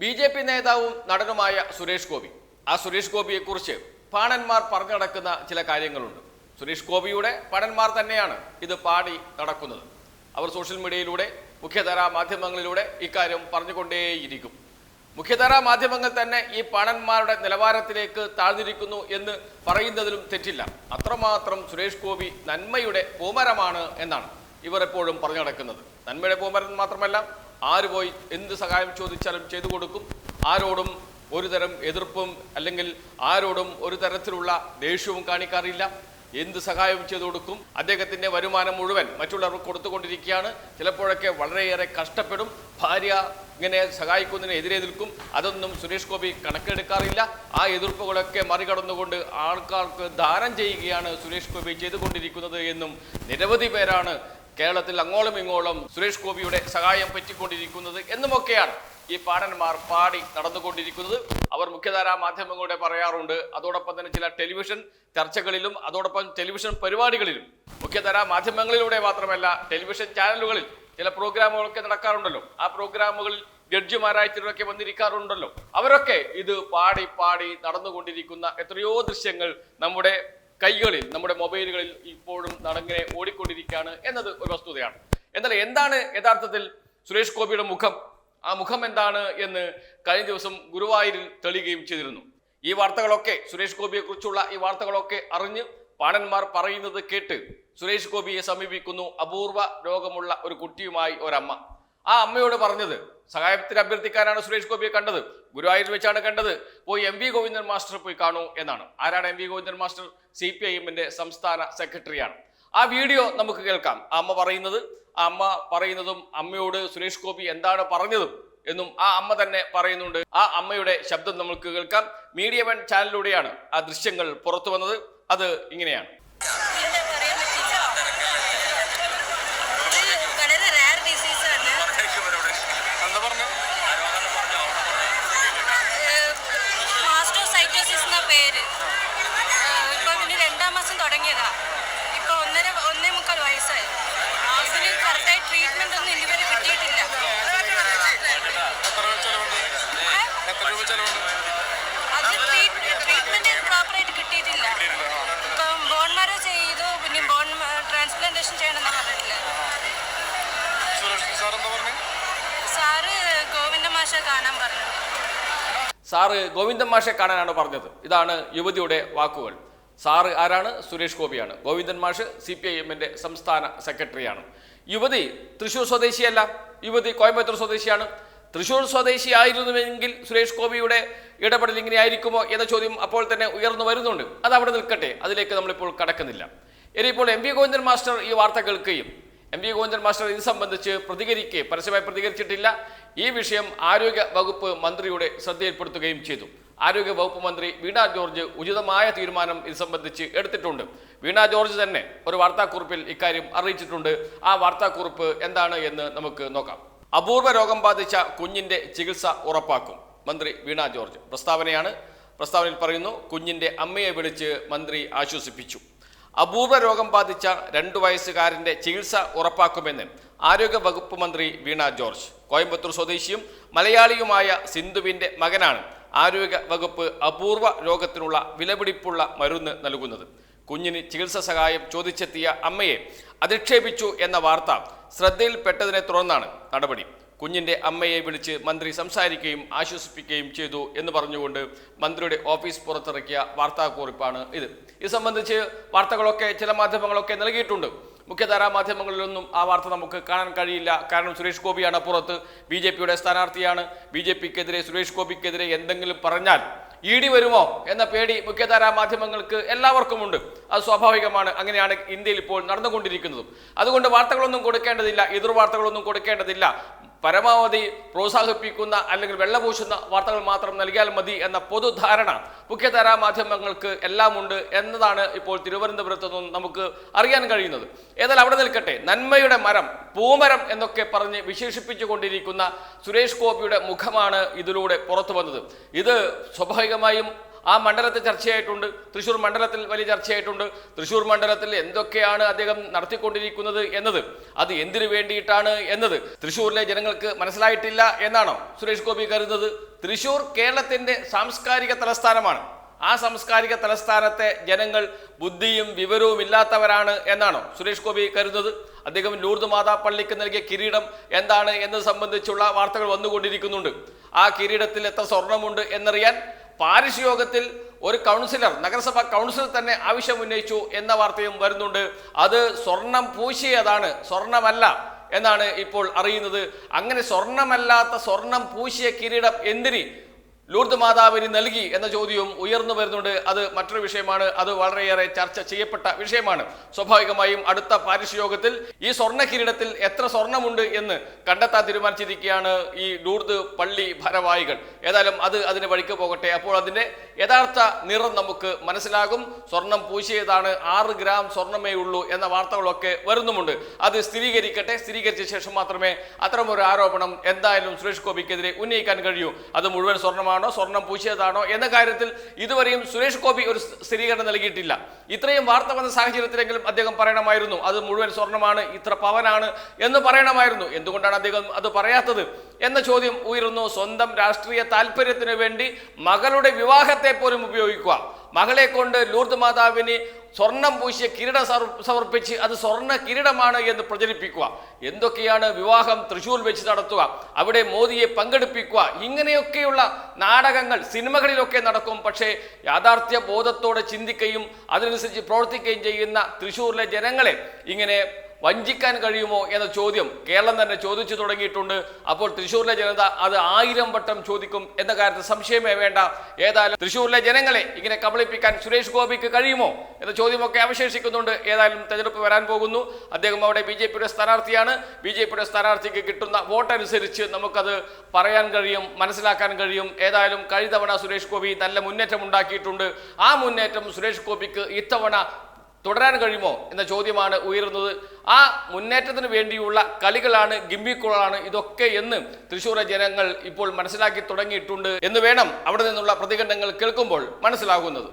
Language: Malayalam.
ബി ജെ പി നേതാവും നടനുമായ സുരേഷ് ഗോപി. ആ സുരേഷ് ഗോപിയെക്കുറിച്ച് പാണന്മാർ പറഞ്ഞു നടക്കുന്ന ചില കാര്യങ്ങളുണ്ട്. സുരേഷ് ഗോപിയുടെ പാണന്മാർ തന്നെയാണ് ഇത് പാടി നടക്കുന്നത്. അവർ സോഷ്യൽ മീഡിയയിലൂടെ മുഖ്യധാരാ മാധ്യമങ്ങളിലൂടെ ഇക്കാര്യം പറഞ്ഞുകൊണ്ടേയിരിക്കും. മുഖ്യധാരാ മാധ്യമങ്ങൾ തന്നെ ഈ പാണന്മാരുടെ നിലവാരത്തിലേക്ക് താഴ്ന്നിരിക്കുന്നു എന്ന് പറയുന്നതിലും തെറ്റില്ല. അത്രമാത്രം സുരേഷ് ഗോപി നന്മയുടെ പൂമരമാണ് എന്നാണ് ഇവർ എപ്പോഴും പറഞ്ഞു നടക്കുന്നത്. നന്മയുടെ പൂമരം മാത്രമല്ല ആര് പോയി എന്ത് സഹായം ചോദിച്ചാലും ചെയ്തു കൊടുക്കും. ആരോടും ഒരു തരം എതിർപ്പും അല്ലെങ്കിൽ ആരോടും ഒരു തരത്തിലുള്ള ദേഷ്യവും കാണിക്കാറില്ല. എന്ത് സഹായവും ചെയ്തു കൊടുക്കും. അദ്ദേഹത്തിന്റെ വരുമാനം മുഴുവൻ മറ്റുള്ളവർക്ക് കൊടുത്തുകൊണ്ടിരിക്കുകയാണ്. ചിലപ്പോഴൊക്കെ വളരെയേറെ കഷ്ടപ്പെടും. ഭാര്യ ഇങ്ങനെ സഹായിക്കുന്നതിനെതിരെ നിൽക്കും. അതൊന്നും സുരേഷ് ഗോപി കണക്കെടുക്കാറില്ല. ആ എതിർപ്പുകളൊക്കെ മറികടന്നുകൊണ്ട് ആൾക്കാർക്ക് ദാനം ചെയ്യുകയാണ് സുരേഷ് ഗോപി ചെയ്തുകൊണ്ടിരിക്കുന്നത് എന്നും നിരവധി പേരാണ് കേരളത്തിൽ അങ്ങോളം ഇങ്ങോളം സുരേഷ് ഗോപിയുടെ സഹായം പറ്റിക്കൊണ്ടിരിക്കുന്നത് എന്നുമൊക്കെയാണ് ഈ പാടന്മാർ പാടി നടന്നുകൊണ്ടിരിക്കുന്നത്. അവർ മുഖ്യധാരാ മാധ്യമങ്ങളുടെ പറയാറുണ്ട് അതോടൊപ്പം തന്നെ ചില ടെലിവിഷൻ ചർച്ചകളിലും അതോടൊപ്പം ടെലിവിഷൻ പരിപാടികളിലും. മുഖ്യധാരാ മാധ്യമങ്ങളിലൂടെ മാത്രമല്ല ടെലിവിഷൻ ചാനലുകളിൽ ചില പ്രോഗ്രാമുകളൊക്കെ നടക്കാറുണ്ടല്ലോ. ആ പ്രോഗ്രാമുകളിൽ ജഡ്ജിമാരായിട്ടൊക്കെ വന്നിരിക്കാറുണ്ടല്ലോ. അവരൊക്കെ ഇത് പാടി പാടി നടന്നുകൊണ്ടിരിക്കുന്ന എത്രയോ ദൃശ്യങ്ങൾ നമ്മുടെ കൈകളിൽ നമ്മുടെ മൊബൈലുകളിൽ ഇപ്പോഴും നടങ്ങനെ ഓടിക്കൊണ്ടിരിക്കുകയാണ് എന്നത് ഒരു വസ്തുതയാണ്. എന്നാൽ എന്താണ് യഥാർത്ഥത്തിൽ സുരേഷ് ഗോപിയുടെ മുഖം? ആ മുഖം എന്താണ് എന്ന് കഴിഞ്ഞ ദിവസം ഗുരുവായൂരിൽ തെളിയുകയും ചെയ്തിരുന്നു. ഈ വാർത്തകളൊക്കെ സുരേഷ് ഗോപിയെ കുറിച്ചുള്ള ഈ വാർത്തകളൊക്കെ അറിഞ്ഞ് പാണന്മാർ പറയുന്നത് കേട്ട് സുരേഷ് ഗോപിയെ സമീപിക്കുന്നു അപൂർവ രോഗമുള്ള ഒരു കുട്ടിയുമായി ഒരമ്മ. ആ അമ്മയോട് പറഞ്ഞത്. സഹായത്തിന് അഭ്യർത്ഥിക്കാനാണ് സുരേഷ് ഗോപിയെ കണ്ടത്. ഗുരുവായൂരിൽ വെച്ചാണ് കണ്ടത്. പോയി എം വി ഗോവിന്ദൻ മാസ്റ്റർ പോയി കാണൂ എന്നാണ്. ആരാണ് M V Govindan master? C P I എമ്മിന്റെ സംസ്ഥാന സെക്രട്ടറിയാണ്. ആ വീഡിയോ നമുക്ക് കേൾക്കാം. അമ്മ പറയുന്നത് ആ അമ്മ പറയുന്നതും അമ്മയോട് സുരേഷ് ഗോപി എന്താണ് പറഞ്ഞതും എന്നും ആ അമ്മ തന്നെ പറയുന്നുണ്ട്. ആ അമ്മയുടെ ശബ്ദം നമുക്ക് കേൾക്കാം. മീഡിയ വൺ ചാനലിലൂടെയാണ് ആ ദൃശ്യങ്ങൾ പുറത്തു വന്നത്. അത് ഇങ്ങനെയാണ് എന്താ പറയാൻ പറ്റില്ല ഇത് വളരെ റയർ ഡിസീസ് ആണ് എന്താ പറഞ്ഞു മാസ്റ്റോസൈറ്റോസിസ് എന്ന പേര്. ഇപ്പൊ ഇനി രണ്ടാം മാസം തുടങ്ങിയതാ. ഇപ്പൊ ഒന്നര ഒന്നേ മുക്കാൽ വയസ്സായി. ഇതിന് കറക്റ്റായി ട്രീറ്റ്മെന്റ് ഒന്നും ഇതുവരെ കിട്ടിയിട്ടില്ല. അത് ട്രീറ്റ്മെന്റ് പ്രോപ്പറായിട്ട് കിട്ടിയിട്ടില്ല. ഇപ്പം ബോൺ മാരോ ചെയ്തു പിന്നെ ബോൺ ട്രാൻസ്പ്ലാന്റേഷൻ ചെയ്യണമെന്ന് പറഞ്ഞിട്ടില്ല? സാറ് ഗോവിന്ദ മാഷ കാണാൻ പറഞ്ഞു. സാറ് ഗോവിന്ദൻ മാഷെ കാണാനാണ് പറഞ്ഞത്. ഇതാണ് യുവതിയുടെ വാക്കുകൾ. സാറ് ആരാണ്? സുരേഷ് ഗോപിയാണ്. ഗോവിന്ദൻ മാഷ് സി പി ഐ എമ്മിന്റെ സംസ്ഥാന സെക്രട്ടറിയാണ്. യുവതി തൃശൂർ സ്വദേശിയല്ല. യുവതി കോയമ്പത്തൂർ സ്വദേശിയാണ്. തൃശൂർ സ്വദേശി ആയിരുന്നുവെങ്കിൽ സുരേഷ് ഗോപിയുടെ ഇടപെടൽ ഇങ്ങനെ ആയിരിക്കുമോ എന്ന ചോദ്യം അപ്പോൾ തന്നെ ഉയർന്നു വരുന്നുണ്ട്. അത് അവിടെ നിൽക്കട്ടെ. അതിലേക്ക് നമ്മളിപ്പോൾ കടക്കുന്നില്ല. ഇനിയിപ്പോൾ എം വി ഗോവിന്ദൻ മാസ്റ്റർ ഈ വാർത്ത കേൾക്കുകയും എം വി ഗോവിന്ദൻ മാസ്റ്റർ ഇത് സംബന്ധിച്ച് പ്രതികരിക്കെ പരസ്യമായി പ്രതികരിച്ചിട്ടില്ല. ഈ വിഷയം ആരോഗ്യ വകുപ്പ് മന്ത്രിയുടെ ശ്രദ്ധയിൽപ്പെടുത്തുകയും ചെയ്തു. ആരോഗ്യ വകുപ്പ് മന്ത്രി വീണ ജോർജ് ഉചിതമായ തീരുമാനം ഇത് സംബന്ധിച്ച് എടുത്തിട്ടുണ്ട്. വീണ ജോർജ് തന്നെ ഒരു വാർത്താക്കുറിപ്പിൽ ഇക്കാര്യം അറിയിച്ചിട്ടുണ്ട്. ആ വാർത്താക്കുറിപ്പ് എന്താണ് എന്ന് നമുക്ക് നോക്കാം. അപൂർവ രോഗം ബാധിച്ച കുഞ്ഞിന്റെ ചികിത്സ ഉറപ്പാക്കും. മന്ത്രി വീണ ജോർജ്. പ്രസ്താവനയാണ്. പ്രസ്താവനയിൽ പറയുന്നു കുഞ്ഞിന്റെ അമ്മയെ വിളിച്ച് മന്ത്രി ആശ്വസിപ്പിച്ചു. അപൂർവ രോഗം ബാധിച്ച രണ്ടു വയസ്സുകാരന്റെ ചികിത്സ ഉറപ്പാക്കുമെന്ന് ആരോഗ്യ വകുപ്പ് മന്ത്രി വീണ ജോർജ്. കോയമ്പത്തൂർ സ്വദേശിയും മലയാളിയുമായ സിന്ധുവിന്റെ മകനാണ് ആരോഗ്യ വകുപ്പ് അപൂർവ രോഗത്തിനുള്ള വിലപിടിപ്പുള്ള മരുന്ന് നൽകുന്നത്. കുഞ്ഞിന് ചികിത്സ സഹായം ചോദിച്ചെത്തിയ അമ്മയെ അധിക്ഷേപിച്ചു എന്ന വാർത്ത ശ്രദ്ധയിൽപ്പെട്ടതിനെ തുടർന്നാണ് നടപടി. കുഞ്ഞിന്റെ അമ്മയെ വിളിച്ച് മന്ത്രി സംസാരിക്കുകയും ആശ്വസിപ്പിക്കുകയും ചെയ്തു എന്ന് പറഞ്ഞുകൊണ്ട് മന്ത്രിയുടെ ഓഫീസ് പുറത്തിറക്കിയ വാർത്താക്കുറിപ്പാണ് ഇത്. ഇത് സംബന്ധിച്ച് വാർത്തകളൊക്കെ ചില മാധ്യമങ്ങളൊക്കെ നൽകിയിട്ടുണ്ട്. മുഖ്യധാരാ മാധ്യമങ്ങളിലൊന്നും ആ വാർത്ത നമുക്ക് കാണാൻ കഴിയില്ല. കാരണം സുരേഷ് ഗോപിയാണ് പുറത്ത് ബി ജെ പിയുടെ സ്ഥാനാർത്ഥിയാണ്. ബി ജെ പിക്കെതിരെ സുരേഷ് ഗോപിക്കെതിരെ എന്തെങ്കിലും പറഞ്ഞാൽ ഇ ഡി വരുമോ എന്ന പേടി മുഖ്യധാരാ മാധ്യമങ്ങൾക്ക് എല്ലാവർക്കും ഉണ്ട് അത് സ്വാഭാവികമാണ്. അങ്ങനെയാണ് ഇന്ത്യയിൽ ഇപ്പോൾ നടന്നുകൊണ്ടിരിക്കുന്നതും. അതുകൊണ്ട് വാർത്തകളൊന്നും കൊടുക്കേണ്ടതില്ല എതിർ വാർത്തകളൊന്നും കൊടുക്കേണ്ടതില്ല. പരമാവധി പ്രോത്സാഹിപ്പിക്കുന്ന അല്ലെങ്കിൽ വെള്ളപൂശുന്ന വാർത്തകൾ മാത്രം നൽകിയാൽ മതി എന്ന പൊതുധാരണ മുഖ്യധാരാ മാധ്യമങ്ങൾക്ക് എല്ലാം ഉണ്ട് എന്നതാണ് ഇപ്പോൾ തിരുവനന്തപുരത്ത് നിന്നും നമുക്ക് അറിയാൻ കഴിയുന്നത്. ഏതായാലും അവിടെ നിൽക്കട്ടെ. നന്മയുടെ മരം പൂമരം എന്നൊക്കെ പറഞ്ഞ് വിശേഷിപ്പിച്ചുകൊണ്ടിരിക്കുന്ന സുരേഷ് ഗോപിയുടെ മുഖമാണ് ഇതിലൂടെ പുറത്തു വന്നത്. ഇത് സ്വാഭാവികമായും ആ മണ്ഡലത്തിൽ ചർച്ചയായിട്ടുണ്ട്. തൃശ്ശൂർ മണ്ഡലത്തിൽ വലിയ ചർച്ചയായിട്ടുണ്ട്. തൃശ്ശൂർ മണ്ഡലത്തിൽ എന്തൊക്കെയാണ് അദ്ദേഹം നടത്തിക്കൊണ്ടിരിക്കുന്നത് എന്നത് അത് എന്തിനു വേണ്ടിയിട്ടാണ് എന്നത് തൃശ്ശൂരിലെ ജനങ്ങൾക്ക് മനസ്സിലായിട്ടില്ല എന്നാണോ സുരേഷ് ഗോപി കരുതുന്നത്? തൃശ്ശൂർ കേരളത്തിന്റെ സാംസ്കാരിക തലസ്ഥാനമാണ്. ആ സാംസ്കാരിക തലസ്ഥാനത്തെ ജനങ്ങൾ ബുദ്ധിയും വിവരവും ഇല്ലാത്തവരാണ് എന്നാണോ സുരേഷ് ഗോപി കരുതുന്നത്? അദ്ദേഹം ലൂർദ് മാതാ പള്ളിക്ക് നൽകിയ കിരീടം എന്താണ് എന്നത് സംബന്ധിച്ചുള്ള വാർത്തകൾ വന്നുകൊണ്ടിരിക്കുന്നുണ്ട്. ആ കിരീടത്തിൽ എത്ര സ്വർണമുണ്ട് എന്നറിയാൻ പാരിഷ് യോഗത്തിൽ ഒരു കൗൺസിലർ നഗരസഭാ കൗൺസിലർ തന്നെ ആവശ്യം ഉന്നയിച്ചു എന്ന വാർത്തയും വരുന്നുണ്ട്. അത് സ്വർണം പൂശിയതാണ് സ്വർണമല്ല എന്നാണ് ഇപ്പോൾ അറിയുന്നത്. അങ്ങനെ സ്വർണമല്ലാത്ത സ്വർണം പൂശിയ കിരീടം എന്തിന് ലൂർദ് മാതാവിന് നൽകി എന്ന ചോദ്യവും ഉയർന്നു വരുന്നുണ്ട്. അത് മറ്റൊരു വിഷയമാണ്. അത് വളരെയേറെ ചർച്ച ചെയ്യപ്പെട്ട വിഷയമാണ്. സ്വാഭാവികമായും അടുത്ത പാരിഷ് യോഗത്തിൽ ഈ സ്വർണ കിരീടത്തിൽ എത്ര സ്വർണമുണ്ട് എന്ന് കണ്ടെത്താൻ തീരുമാനിച്ചിരിക്കുകയാണ് ഈ ലൂർദ് പള്ളി ഭാരവാഹികൾ. ഏതായാലും അത് അതിന് വഴിക്ക് പോകട്ടെ. അപ്പോൾ അതിന്റെ യഥാർത്ഥ നിറം നമുക്ക് മനസ്സിലാകും. സ്വർണം പൂശിയതാണ് ആറ് ഗ്രാം സ്വർണമേ ഉള്ളൂ എന്ന വാർത്തകളൊക്കെ വരുന്നുമുണ്ട്. അത് സ്ഥിരീകരിക്കട്ടെ. സ്ഥിരീകരിച്ച ശേഷം മാത്രമേ അത്തരമൊരു ആരോപണം എന്തായാലും സുരേഷ് ഗോപിക്കെതിരെ ഉന്നയിക്കാൻ കഴിയൂ. അത് മുഴുവൻ സ്വർണമാണോ സ്വർണം പൂശിയതാണോ എന്ന കാര്യത്തിൽ ഇതുവരെയും സുരേഷ് ഗോപി ഒരു സ്ഥിരീകരണം നൽകിയിട്ടില്ല. ഇത്രയും വാർത്ത വന്ന സാഹചര്യത്തിലെങ്കിലും അദ്ദേഹം പറയണമായിരുന്നു അത് മുഴുവൻ സ്വർണമാണ് ഇത്ര പവനാണ് എന്ന് പറയണമായിരുന്നു. എന്തുകൊണ്ടാണ് അദ്ദേഹം അത് പറയാത്തത്? എന്ന ചോദ്യം ഉയരുന്നു. സ്വന്തം രാഷ്ട്രീയ താല്പര്യത്തിന് വേണ്ടി മകളുടെ വിവാഹത്തെ പോലും ഉപയോഗിക്കുക. മകളെ കൊണ്ട് ലൂർദ് മാതാവിന് സ്വർണം പൂശിയ കിരീടം സമർപ്പിച്ച് അത് സ്വർണ കിരീടമാണ് എന്ന് പ്രചരിപ്പിക്കുക. എന്തൊക്കെയാണ് വിവാഹം തൃശ്ശൂർ വെച്ച് നടത്തുക? അവിടെ മോദിയെ പങ്കെടുപ്പിക്കുക. ഇങ്ങനെയൊക്കെയുള്ള നാടകങ്ങൾ സിനിമകളിലൊക്കെ നടക്കും. പക്ഷേ യാഥാർത്ഥ്യ ബോധത്തോടെ ചിന്തിക്കുകയും അതിനനുസരിച്ച് പ്രവർത്തിക്കുകയും ചെയ്യുന്ന തൃശ്ശൂരിലെ ജനങ്ങളെ ഇങ്ങനെ വഞ്ചിക്കാൻ കഴിയുമോ എന്ന ചോദ്യം കേരളം തന്നെ ചോദിച്ചു തുടങ്ങിയിട്ടുണ്ട്. അപ്പോൾ തൃശ്ശൂരിലെ ജനത അത് ആയിരം വട്ടം ചോദിക്കും എന്ന കാര്യത്തിൽ സംശയമേ വേണ്ട. ഏതായാലും തൃശ്ശൂരിലെ ജനങ്ങളെ ഇങ്ങനെ കബളിപ്പിക്കാൻ സുരേഷ് ഗോപിക്ക് കഴിയുമോ എന്ന ചോദ്യമൊക്കെ അവശേഷിക്കുന്നുണ്ട്. ഏതായാലും തെരഞ്ഞെടുപ്പ് വരാൻ പോകുന്നു. അദ്ദേഹം അവിടെ ബി ജെ പിയുടെ സ്ഥാനാർത്ഥിയാണ്. ബി ജെ പിയുടെ സ്ഥാനാർത്ഥിക്ക് കിട്ടുന്ന വോട്ടനുസരിച്ച് നമുക്കത് പറയാൻ കഴിയും മനസ്സിലാക്കാൻ കഴിയും. ഏതായാലും കഴിഞ്ഞ തവണ സുരേഷ് ഗോപി നല്ല മുന്നേറ്റം ഉണ്ടാക്കിയിട്ടുണ്ട്. ആ മുന്നേറ്റം സുരേഷ് ഗോപിക്ക് ഇത്തവണ തുടരാൻ കഴിയുമോ എന്ന ചോദ്യമാണ് ഉയരുന്നത്. ആ മുന്നേറ്റത്തിന് വേണ്ടിയുള്ള കളികളാണ് ഗിംബിക്കുളാണ് ഇതൊക്കെ എന്ന് തൃശ്ശൂരെ ജനങ്ങൾ ഇപ്പോൾ മനസ്സിലാക്കി തുടങ്ങിയിട്ടുണ്ട് എന്ന് വേണം അവിടെ നിന്നുള്ള പ്രതികരണങ്ങൾ കേൾക്കുമ്പോൾ മനസ്സിലാകുന്നത്.